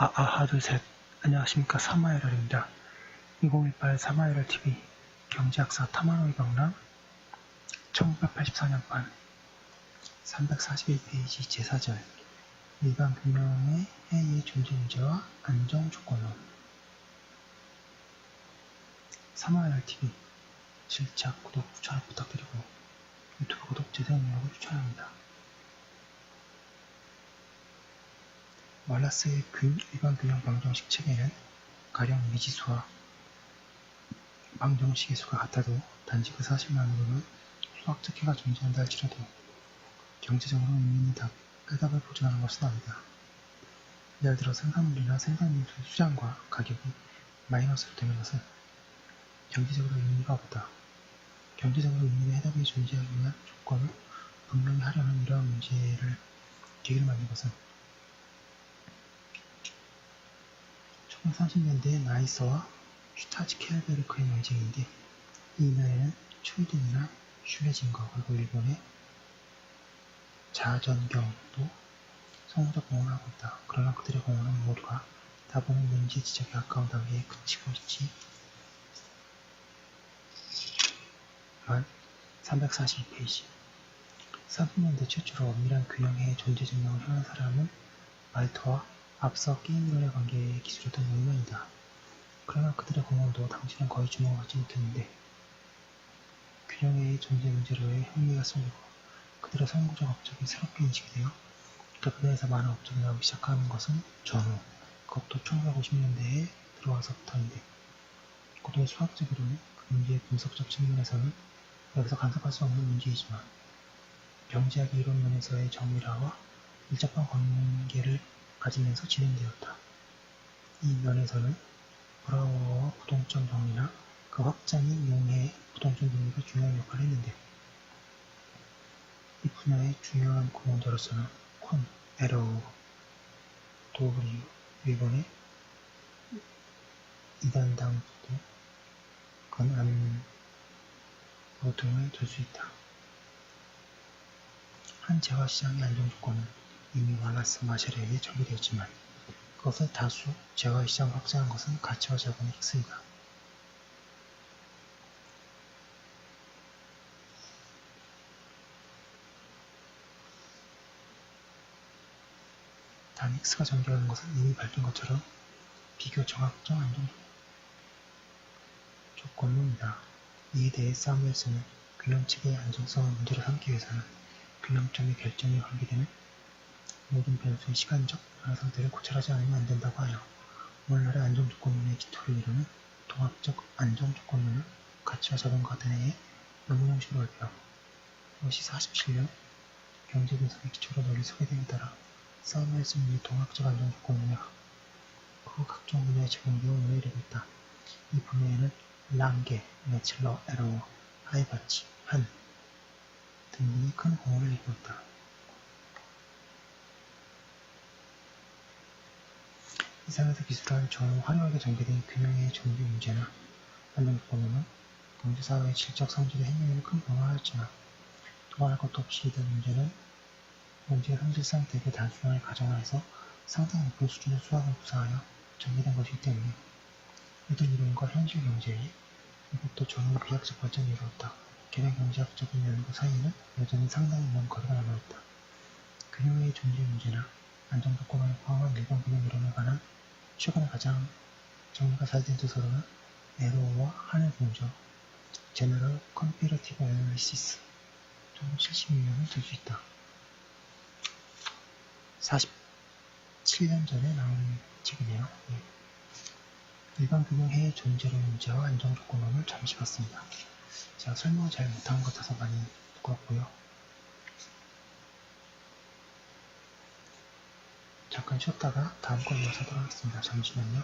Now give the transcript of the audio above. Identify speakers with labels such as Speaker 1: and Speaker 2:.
Speaker 1: 아, 아, 하나, 둘, 셋. 안녕하십니까. 사마이럴입니다. 2018 사마이럴 TV 경제학사 타마노이 방랑 1984년판 341페이지 제4절 일반 금융의 해외의 존재 문제와 안정 조건론 사마이럴 TV 질착, 구독, 추천 부탁드리고 유튜브 구독, 재생 능력을 추천합니다. 말라스의 균, 일반 균형 방정식 체계는 가령 미지수와 방정식의 수가 같아도 단지 그 사실만으로는 수학적 해가 존재한다 할지라도 경제적으로 의미 있는 답, 해답을 보존하는 것은 아니다. 예를 들어 생산물이나 생산물 수량과 가격이 마이너스로 되는 것은 경제적으로 의미가 없다. 경제적으로 의미 있는 해답이 존재하기 위한 조건을 분명히 하려는 이러한 문제를 계기를 만든 것은 1930년대의 나이서와 슈타츠케르베르크의 논쟁인데 이 면에는 츄이든이나 슐레징거 그리고 일본의 자전경도 성우적 공헌을 하고 있다. 그러나 그들의 공헌은 모두가 다분히 문제 지적에 가까운 단계에 그치고 있지. 만 342페이지 30년대 최초로 엄밀한 균형의 존재 증명을 해낸 사람은 말토와 앞서 게임론의 관계에 기술했던 논문이다. 그러나 그들의 공헌도 당시는 거의 주목하지 못했는데 균형의 존재 문제로의 흥미가 쏠리고 그들의 선구적 업적이 새롭게 인식이 되어 그 분야에서 많은 업적이 나오기 시작하는 것은 전후 그것도 1950년대에 들어와서부터인데 고도의 수학적으로는 그 문제의 분석적 측면에서는 여기서 간섭할 수 없는 문제이지만 경제학의 이론 면에서의 정밀화와 밀접한 관계를 가지면서 진행되었다. 이 면에서는 브라워와 부동점 정리나 그 확장이 용해의 부동점 정리가 중요한 역할을 했는데 이 분야의 중요한 공헌자로서는 콘, 에러우, 도그리우, 일본의 이단당도 건안 등을 들 수 있다. 한 재화시장의 안정 조건은 이미 말라스 마샬에 의해 정비되었지만 그것을 다수 재화 시장을 확장한 것은 가치와 자본의 익스이다. 단 익스가 전개하는 것은 이미 밝힌 것처럼 비교 정확정 안정 조건론이다. 이에 대해 사무엘슨은 균형체계의 안정성을 문제로 삼기 위해서는 균형점의 결정에 관계되는 모든 변수의 시간적 변화 상태를 고찰하지 않으면 안 된다고 하여 오늘날의 안정조건론의 기초를 이루는 통합적 안정조건론을 가치와 자본과 등의 논문 형식으로 발표. 이것이 47년 경제분석의 기초로 널리 소개됨에 따라 사무엘슨이 통합적 안정조건론의 그 각종 분야의 적용되어 오늘에 이르고 있다. 이 분야에는 랑게, 메칠러, 에러워, 하이바치, 한 등등이 큰 공헌을 이루었다. 이상에서 전후 화려하게 전개된 균형의 정비 문제나 안정조건론은 경제사회의 질적 성질의 행위에는 큰 변화하였지만 도말할 것도 없이 이들 문제는 문제의 성질상 대개 단순하게 가정하여서 상당 높은 수준의 수학을 구사하여 전개된 것이기 때문에 이들 이론과 현실 경제의 이것도 전후 비약적 발전이 이루었다. 개량 경제학적인 연구 사이에는 여전히 상당히 먼 거리가 남아있다. 균형의 존재 문제나 안정조건을 포함한 일반 균형 이론에 관한 최근에 가장 정리가 잘 된 도서로는 에로와 하늘 공정, 제너럴 컴피러티브 애널리시스 총 76년을 들 수 있다. 47년 전에 나온 책이네요. 네. 일반 균형해의 존재로 문제와 안정 조건론을 잠시 봤습니다. 제가 설명을 잘 못한 것 같아서 많이 부끄럽고요. 잠깐 쉬었다가 다음 걸 이어서 하도록 하겠습니다. 잠시만요.